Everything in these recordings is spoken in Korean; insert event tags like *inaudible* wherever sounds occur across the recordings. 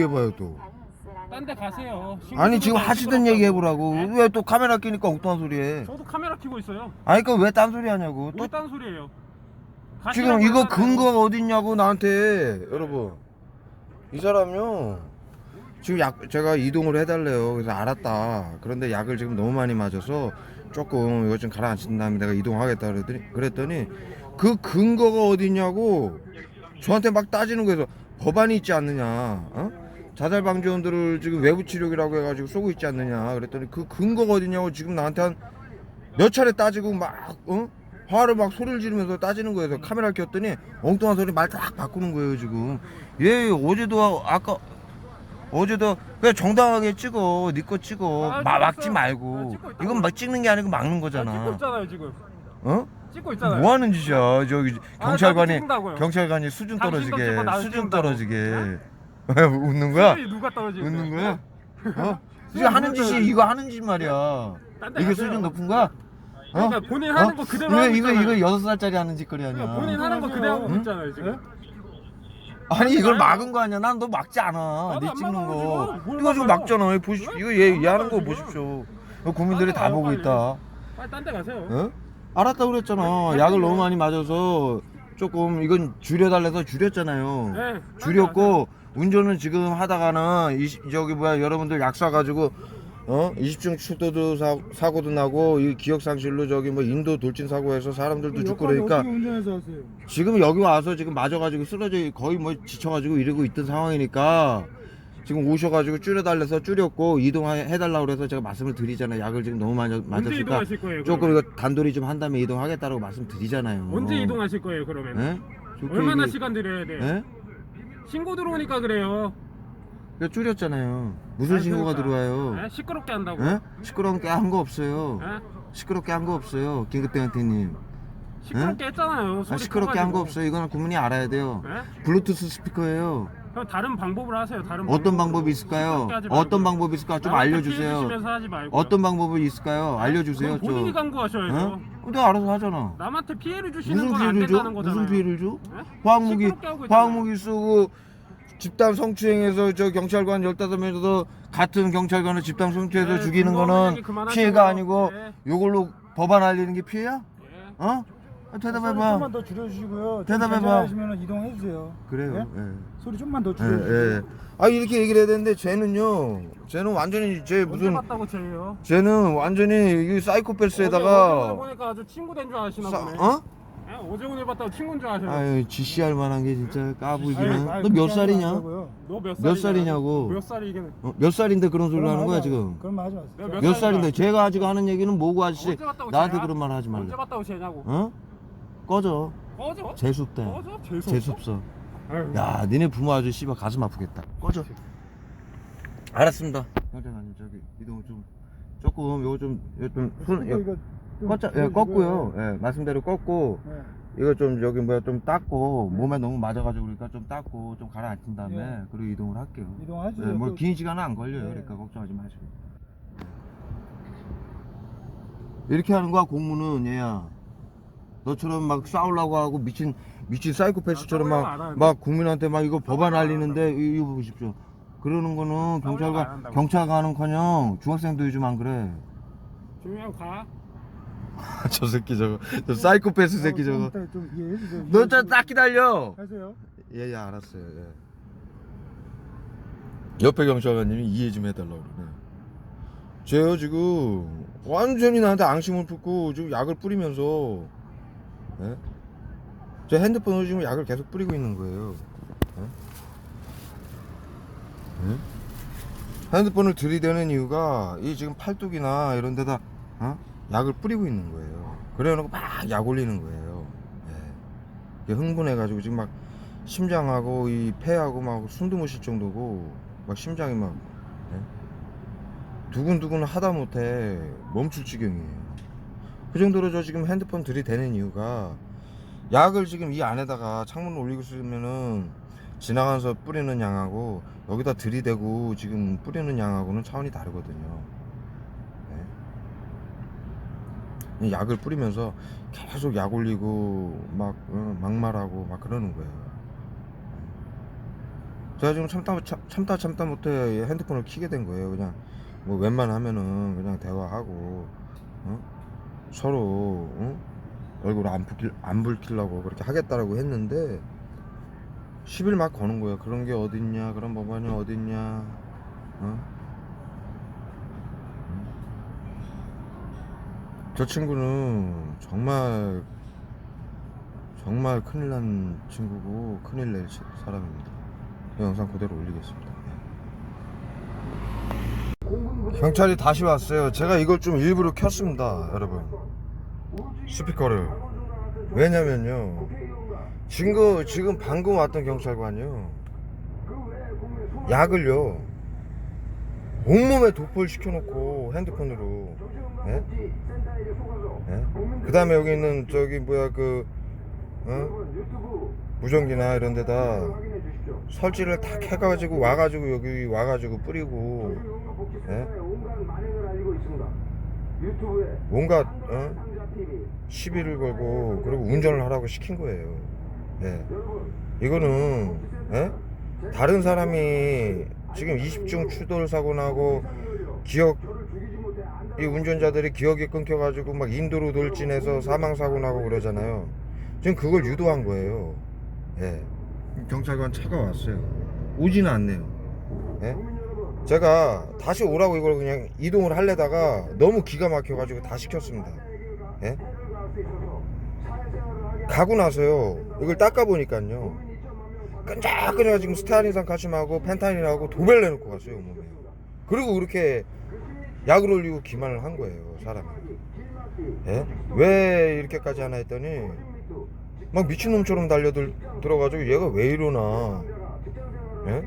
해봐요 또. 딴 데 가세요. 아니 지금 하시던 안 얘기. 해보라고. 네? 왜 또 카메라 끼니까 엉뚱한 소리 해. 저도 카메라 켜고 있어요. 아니 그왜 딴 소리 하냐고. 또 뭐딴 소리예요? 지금 가시라고 이거. 근거가 어딨냐고 나한테 여러분. 이 사람요. 지금 약 제가 이동을 해달래요. 그래서 알았다. 그런데 약을 지금 너무 많이 맞아서 조금 이거 좀 가라앉힌 다음에 내가 이동하겠다 그랬더니 그랬더니 그 근거가 어딨냐고 저한테 막 따지는 거예요. 법안이 있지 않느냐. 어? 자살 방지원들을 지금 외부 치료기라고 해가지고 쏘고 있지 않느냐. 그랬더니 그 근거가 어딨냐고 지금 나한테 한 몇 차례 따지고 막 어? 화를 막 소리를 지르면서 따지는 거예요. 카메라를 켰더니 엉뚱한 소리 말 딱 바꾸는 거예요 지금. 얘 어제도 아까 어제도 그냥 정당하게 찍어 네거 찍어 아, 마, 찍었어요. 막지 아, 말고 찍고 있다고. 이건 막 찍는 게 아니고 막는 아, 찍고 거잖아. 있잖아요 지금. 어? 찍고 있잖아요. 뭐 하는 짓이야 저기 아, 경찰관이. 경찰관이 수준 당신도 떨어지게 찍고 나도 수준 찍는다고. 떨어지게 *laughs* 웃는 거야? 수준이 누가 떨어지는 웃는? 거야? 어? *laughs* 지금 하는 짓이 이거 하는 짓 말이야. 딴데 이게 가세요. 수준 높은 거야? 그러니까 본인 하는 거 그대로 이거 하고 이거 있잖아요. 이거 여섯 살짜리 하는 짓거리 그러니까 아니야. 본인 하는 거 그대로 하고 응? 있잖아요 지금. 아니 이걸 아니야. 막은 거 아니야? 난 너 막지 않아. 나도 네 안 찍는 막아요, 거. 지금. 뭘 이거 지금 막아요? 막잖아. 이거 보시 왜? 이거 얘, 얘 하는 안거 보십시오. 이거 국민들이 다 빨리 보고 와요, 있다. 빨리 딴 데 가세요. 어? 알았다 그랬잖아. 약을 너무 많이 맞아서 조금 이건 줄여달래서 줄였잖아요. 네, 줄였고 운전은 지금 하다가는 이 저기 뭐야 여러분들 약 쏴가지고 어 20중 출도도 사, 사고도 나고 이 기억 상실로 저기 뭐 인도 돌진 사고해서 사람들도 죽고 그러니까 운전해서 하세요? 지금 여기 와서 지금 맞아가지고 쓰러져 거의 뭐 지쳐가지고 이러고 있던 상황이니까 지금 오셔가지고 줄여달래서 줄였고 이동해달라고 그래서 제가 말씀을 드리잖아요. 약을 지금 너무 많이 언제 맞았으니까 이동하실 거예요? 조금 그러면? 이거 단돌이 좀 한 다음에 이동하겠다라고 말씀드리잖아요. 언제 이동하실 거예요 그러면? 예? 좋게 얼마나 이게- 시간 드려야 돼? 예? 신고 들어오니까 그래요. 그러니까 줄였잖아요. 무슨 아니, 신고가 그러니까. 들어와요? 예? 시끄럽게 한다고. 예? 시끄럽게 한 거 없어요. 예? 시끄럽게 한 거 없어요. 긴급대응팀님. 시끄럽게 했잖아요. 아, 소리 시끄럽게 한 거 커가지고. 없어요. 이거는 국민이 알아야 돼요. 예? 블루투스 스피커예요. 그럼 다른 방법을 하세요. 다른 어떤. 방법이 있을까요? 어떤 방법이 있을까? 좀 알려주세요. 하지 말고. 어떤 방법이 있을까요? 알려주세요. 그럼 본인이 좀. 강구하셔야죠. 어? 내가 알아서 하잖아. 남한테 피해를 주시는 무슨 건 안 피해를 줘? 된다는 거잖아요. 무슨 피해를 줘? 예? 화학무기 시끄럽게 하고 있잖아요. 화학무기 쓰고 집단 성추행해서 저 경찰관 15명에서 같은 경찰관을 집단 성추해서 네, 죽이는 근거 없는 거는 얘기. 피해가 아니고 네. 요걸로 법안 알리는 게 피해야? 예. 어? 아, 소리 대답해봐. 좀만 더 줄여주시고요. 대답해봐. 하시면 이동해 주세요. 그래요. 예? 예. 소리 좀만 더 예, 줄여주세요. 예. 아 이렇게 얘기를 해야 되는데 쟤는요. 쟤는 완전히 쟤 언제 무슨 봤다고 쟤예요? 쟤는 완전히 이 어제 오늘 사이코패스에다가 보니까 아주 친구 된 줄 아시나 사, 보네. 어? 예? 어제 오늘 봤다고 친구인 줄 아셔요. 아유 GC할 만한 게 진짜 까불기는. 아니, 아니, 너몇 살이냐? 하고요. 너몇 몇 살이냐고. 몇 살이긴? 어, 몇 살인데 그런 소리를 하는 거야 지금? 마세요. 그럼 하지 마세요. 몇 몇? 살인데 제가 아직 하는 얘기는 뭐고 아저씨 언제 나한테? 그런 말 하지 말래. 언제 봤다고 쟤냐고. 어? 꺼져. 꺼져? 재수없다. 꺼져? 재수. 재수없어. 아유. 야, 니네 부모 아주 씨발 가슴 아프겠다. 꺼져. 알았습니다. 경장관님 저기 이동 좀 조금 요거 좀 요거 좀 손, 이거, 좀 껐자, 예, 줄여주고요. 껐고요. 예, 말씀대로 껐고 네. 이거 좀 저기 뭐야 좀 닦고 몸에 너무 맞아가지고 그러니까 좀 닦고 좀 가라앉힌 다음에 예. 그리고 이동을 할게요. 이동하시죠. 예, 또- 뭐긴 시간은 안 걸려요. 예. 그러니까 걱정하지 마시고. 이렇게 하는 거야 공무는 얘야. 너처럼 막 싸우려고 하고 미친 미친 사이코패스처럼 싸우려고 안 막 하는데. 막 국민한테 막 이거 법안 싸우려고 안 알리는데 이- 이거 보십시오. 그러는 거는 안 한다고. 경찰관은커녕 중학생도 요즘 안 그래. 조용히 하고 가. *laughs* 저 새끼 저거 저 사이코패스 어, 새끼 좀 저거. 이따 좀 이해해 주세요. 너저딱 기다려. 하세요. 예예 알았어요. 예. 옆에 경찰관님이 이해 좀 해달라고 그러네. 쟤요 지금 완전히 나한테 앙심을 품고 지금 약을 뿌리면서 예? 제 핸드폰으로 지금 약을 계속 뿌리고 있는 거예요. 예? 예? 핸드폰을 들이대는 이유가 이 지금 팔뚝이나 이런 데다 어? 약을 뿌리고 있는 거예요. 그래놓고 막 약 올리는 거예요. 예. 흥분해가지고 지금 막 심장하고 이 폐하고 막 숨도 못 쉴 정도고 막 심장이 막 예? 두근두근 하다 못해 멈출 지경이에요. 그 정도로 저 지금 핸드폰 들이대는 이유가 약을 지금 이 안에다가 창문을 올리고 있으면은 지나가면서 뿌리는 양하고 여기다 들이대고 지금 뿌리는 양하고는 차원이 다르거든요. 예. 이 약을 뿌리면서 계속 약 올리고 막 어, 막말하고 막 그러는 거예요. 제가 지금 참다 참- 참다 참다 못해 핸드폰을 키게 된 거예요. 그냥 뭐 웬만하면은 그냥 대화하고 어? 서로 어? 얼굴 안 붉힐 안 붉히려고 그렇게 하겠다라고 했는데 10일 막 거는 거예요. 그런 게 어딨냐, 그런 법안이 어딨냐, 어? 저 친구는 정말 정말 큰일 난 친구고 큰일 낼 시- 사람입니다. 이 영상 그대로 올리겠습니다. 경찰이 다시 왔어요. 제가 이걸 좀 일부러 켰습니다, 여러분. 스피커를. 왜냐면요. 지금 지금 방금 왔던 경찰관이요. 약을요. 온몸에 도포를 시켜놓고 핸드폰으로. 예? 예? 그 다음에 여기 있는 저기 뭐야 그 어? 무전기나 이런 데다 설치를 다 해가지고 와가지고 여기 와가지고 뿌리고 예? 온갖 어? 시비를 걸고 그리고 운전을 하라고 시킨 거예요. 예. 이거는 예? 다른 사람이 지금 20중 추돌 사고 나고 기억 이 운전자들이 기억이 끊겨가지고 막 인도로 돌진해서 사망 사고 나고 그러잖아요. 지금 그걸 유도한 거예요. 예. 경찰관 차가 왔어요. 오지는 않네요. 예? 제가 다시 오라고 이걸 그냥 이동을 하려다가 너무 기가 막혀가지고 다 시켰습니다. 예? 가고 나서요. 이걸 닦아보니까요. 끈적끈적 지금 스타일인산 카심하고 펜타닌하고 도배를 내놓고 갔어요, 몸에. 그리고 그렇게 약을 올리고 기만을 한 거예요, 사람이. 예? 왜 이렇게까지 하나 했더니 막 미친놈처럼 달려들 들어가지고 얘가 왜 이러나 예?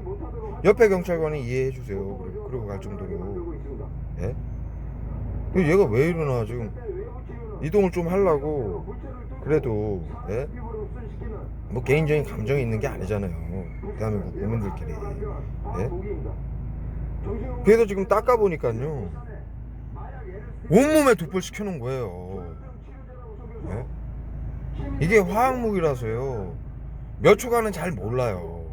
옆에 경찰관이 이해해 주세요 그리고, 갈 정도로 예? 그 얘가 왜 이러나 지금 이동을 좀 하려고 그래도 예? 뭐 개인적인 감정이 있는 게 아니잖아요 대한민국 국민들끼리 예? 그래서 지금 닦아 보니까요 온몸에 도포를 시켜놓은 거예요 예? 이게 화학무기라서요 몇 초간은 잘 몰라요 예?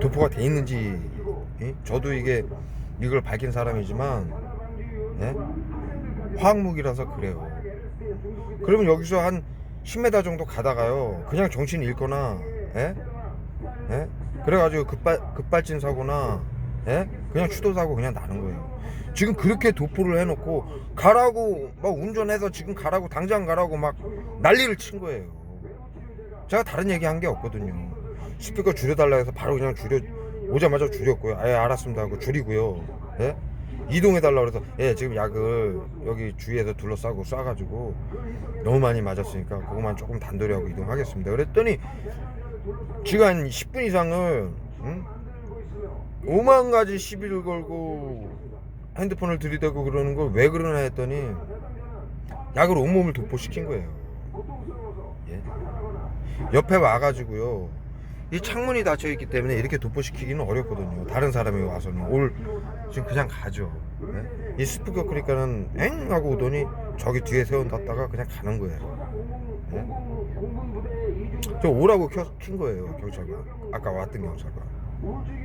도포가 돼 있는지 예? 저도 이게 이걸 밝힌 사람이지만 예? 화학무기라서 그래요 그러면 여기서 한 10m 정도 가다가요 그냥 정신 잃거나 예? 예? 그래가지고 급발, 급발진 사고나 예? 그냥 추돌 사고 그냥 나는 거예요 지금 그렇게 도포를 해놓고 가라고 막 운전해서 지금 가라고 당장 가라고 막 난리를 친 거예요 제가 다른 얘기 한 게 없거든요 스피커 줄여달라 해서 바로 그냥 줄여 오자마자 줄였고요 아예 알았습니다 하고 줄이고요 예? 이동해달라 그래서 예 지금 약을 여기 주위에서 둘러싸고 쏴가지고 너무 많이 맞았으니까 그것만 조금 단도리 하고 이동하겠습니다 그랬더니 지금 한 10분 이상을 응? 오만 가지 시비를 걸고 핸드폰을 들이대고 그러는 걸 왜 그러나 했더니 약을 온몸을 도포시킨 거예요. 예? 옆에 와가지고요. 이 창문이 닫혀 있기 때문에 이렇게 도포시키기는 어렵거든요. 다른 사람이 와서는 올 지금 그냥 가죠. 예? 이 스피커 그러니까는 엥 하고 오더니 저기 뒤에 세워놨다가 그냥 가는 거예요. 예? 저 오라고 켜, 킨 거예요 경찰관. 아까 왔던 경찰관.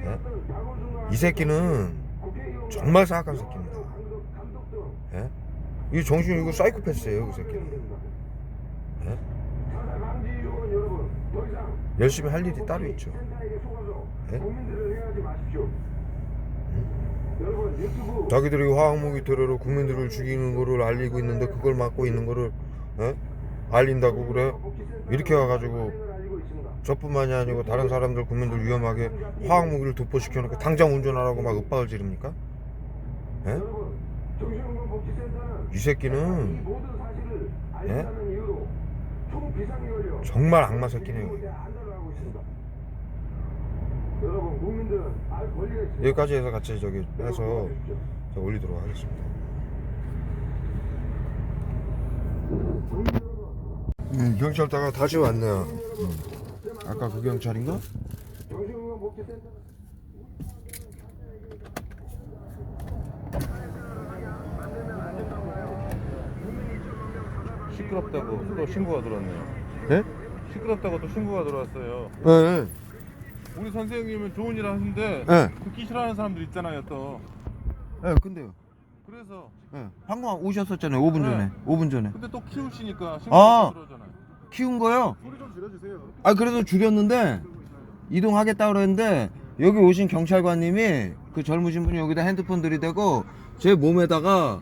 예? 이 새끼는 정말 사악한 새끼입니다. 예? 이 정신 이거 사이코패스예요, 그 새끼는. 예? 열심히 할 일이 따로 있죠. 예? 응? 자기들이 화학무기 테러로 국민들을 죽이는 거를 알리고 있는데 그걸 막고 있는 거를 예? 알린다고 그래? 이렇게 와가지고 저뿐만이 아니고 다른 사람들 국민들 위험하게 화학무기를 도포시켜 놓고 당장 운전하라고 막 윽박을 지릅니까? 예? 이 새끼는 예? 정말 악마 새끼네요. 여기까지 해서 같이 저기 해서 저 올리도록 하겠습니다. 음, 경찰 다가 다시 왔네요. 음. 아까 그 경찰인가? 시끄럽다고 또 신고가 들어왔네요. 예? 시끄럽다고 또 신고가 들어왔어요. 예. 예. 우리 선생님은 좋은 일 하는데 예. 듣기 싫어하는 사람들 있잖아요 또. 예, 근데요. 그래서 예. 방금 오셨었잖아요. 5분 전에. 네. 5분 전에. 근데 또 키우시니까 신경 아. 들어오잖아요. 키운 거요? 소리 좀 줄여주세요. 아 그래도 줄였는데 이동하겠다 그랬는데 여기 오신 경찰관님이 그 젊으신 분이 여기다 핸드폰 들이대고 제 몸에다가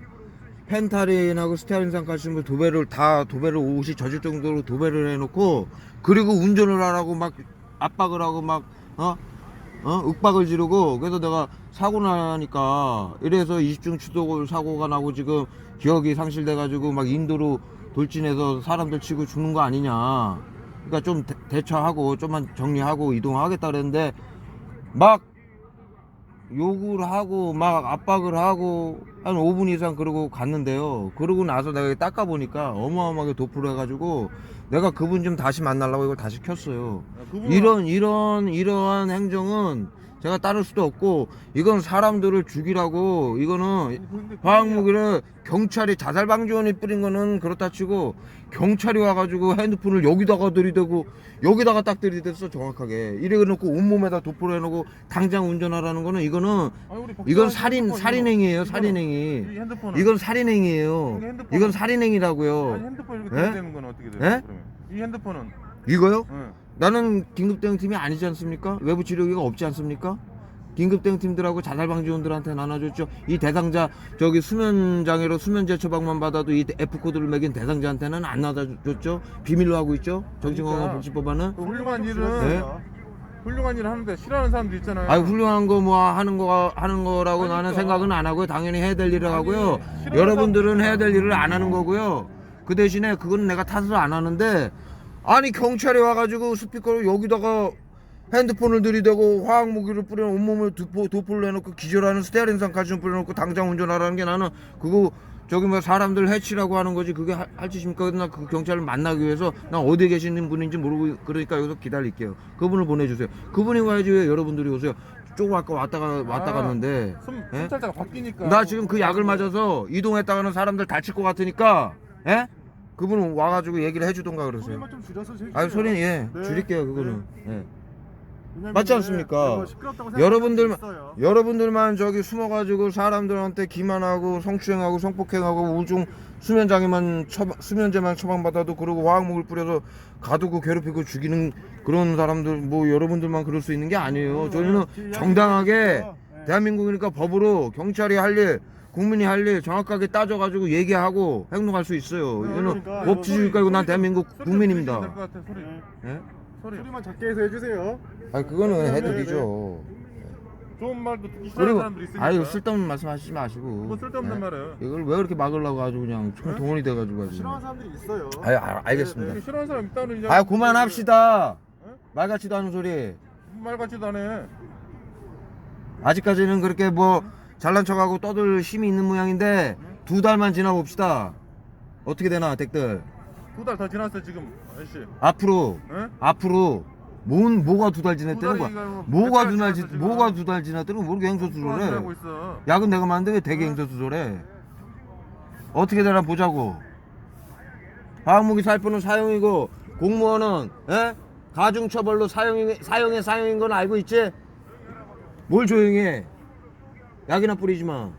펜타린하고 스테아린산 칼슘을 도배를 다 도배를 옷이 젖을 정도로 도배를 해놓고 그리고 운전을 하라고 막 압박을 하고 막 어? 어? 윽박을 지르고 그래서 내가 사고 나니까 이래서 20중 추도 사고가 나고 지금 기억이 상실돼 가지고 막 인도로 돌진해서 사람들 치고 죽는 거 아니냐 그러니까 좀 대, 대처하고 좀만 정리하고 이동하겠다 그랬는데 막 욕을 하고 막 압박을 하고 한 5분 이상 그러고 갔는데요. 그러고 나서 내가 닦아 보니까 어마어마하게 도프를 해가지고 내가 그분 좀 다시 만나려고 이걸 다시 켰어요. 그분은 이런 이런 이러한 행정은 제가 따를 수도 없고 이건 사람들을 죽이라고 이거는 화학무기를 경찰이 자살방지원이 뿌린 거는 그렇다 치고 경찰이 와가지고 핸드폰을 여기다가 들이대고 여기다가 딱 들이댔어 정확하게 이래 놓고 온몸에다 도포를 해놓고 당장 운전하라는 거는 이거는 이건 살인 살인행위예요 살인행위 이 이건 살인행위예요 이건 살인행위라고요 핸드폰 이렇게 예? 들이대는 건 어떻게 돼요? 예? 이 핸드폰은 이거요? 응. 나는 긴급 대응팀이 아니지 않습니까? 외부 치료기가 없지 않습니까? 긴급 대응팀들하고 자살 방지원들한테 나눠줬죠. 이 대상자 저기 수면 장애로 수면제 처방만 받아도 이 F 코드를 매긴 대상자한테는 안 나눠줬죠. 비밀로 하고 있죠. 정신건강복지법안은. 그 훌륭한 일은 네. 훌륭한 일을 하는데 싫어하는 사람들 있잖아요. 아유 훌륭한 거 뭐 하는 거 하는 거라고 그러니까. 나는 생각은 안 하고요. 당연히 해야 될 일을 아니, 하고요. 여러분들은 해야 될 일을 안 하는 거고요. 그 대신에 그건 내가 탓을 안 하는데 아니 경찰이 와가지고 스피커를 여기다가 핸드폰을 들이대고 화학 무기를 뿌려 온몸을 도포, 도포를 해놓고 기절하는 스테아린산 칼슘 뿌려놓고 당장 운전하라는 게 나는 그거 저기 뭐 사람들 해치라고 하는 거지 그게 할, 할 짓입니까? 나그 경찰을 만나기 위해서 나 어디에 계시는 분인지 모르고 그러니까 여기서 기다릴게요. 그분을 보내주세요. 그분이 와야지 왜 여러분들이 오세요? 조금 아까 왔다가 왔다 아, 갔는데 숨, 예? 바뀌니까. 나 지금 그 약을 맞아서 이동했다가는 사람들 다칠 것 같으니까 예? 그분은 와가지고 얘기를 해주던가 그러세요. 소리만 좀 줄여서 해주세요. 아유 소리는 예 네. 줄일게요 그거는 예. 왜냐면 맞지 않습니까? 시끄럽다고 여러분들만 있어요. 여러분들만 저기 숨어가지고 사람들한테 기만하고 성추행하고 성폭행하고 우중 수면장애만 처방, 수면제만 처방받아도 그러고 화학목을 뿌려서 가두고 괴롭히고 죽이는 그런 사람들 뭐 여러분들만 그럴 수 있는 게 아니에요. 저희는 그 정당하게 네. 대한민국이니까 법으로 경찰이 할 일, 국민이 할 일 정확하게 따져가지고 얘기하고 행동할 수 있어요. 네, 이거는 그러니까 법 이거 지키니까 이거 난 대한민국 국민입니다. 소리. 네. 예? 소리. 소리만 작게 해서 해주세요. 아 그거는 네, 해드리죠. 좋은 말도 듣기 싫어하는 그리고 사람들 있으니까. 아유 쓸데없는 말씀하시지 마시고. 뭐 쓸데없는 예? 말이에요. 이걸 왜 그렇게 막으려고 아주 그냥 총 동원이 돼가지고 아주. 싫어하는 사람들이 있어요. 아유 아, 알겠습니다. 싫어하는 사람 있다는 이야기. 아유 그만합시다. 예? 말 같지도 않은 소리. 말 같지도 않아. 아직까지는 그렇게 뭐 잘난 척하고 떠들 힘이 있는 모양인데 두 달만 지나 봅시다. 어떻게 되나 댁들. 두달더 지났어 지금 아저씨. 앞으로 예? 앞으로 뭔 뭐가 두 달 지났다는 두 거야. 뭐 뭐가 몇 두달달지 지났어, 뭐가 지금. 두달 지났다는 모르게 행소수를 하고 해. 있어. 약은 내가 만드는 왜 행소수를 해. 어떻게 되나 보자고. 화학무기 살포는 사용이고 공무원은 에? 가중처벌로 사용이 사용에 사용인 건 알고 있지? 뭘 조용히 해? 약이나 뿌리지 마.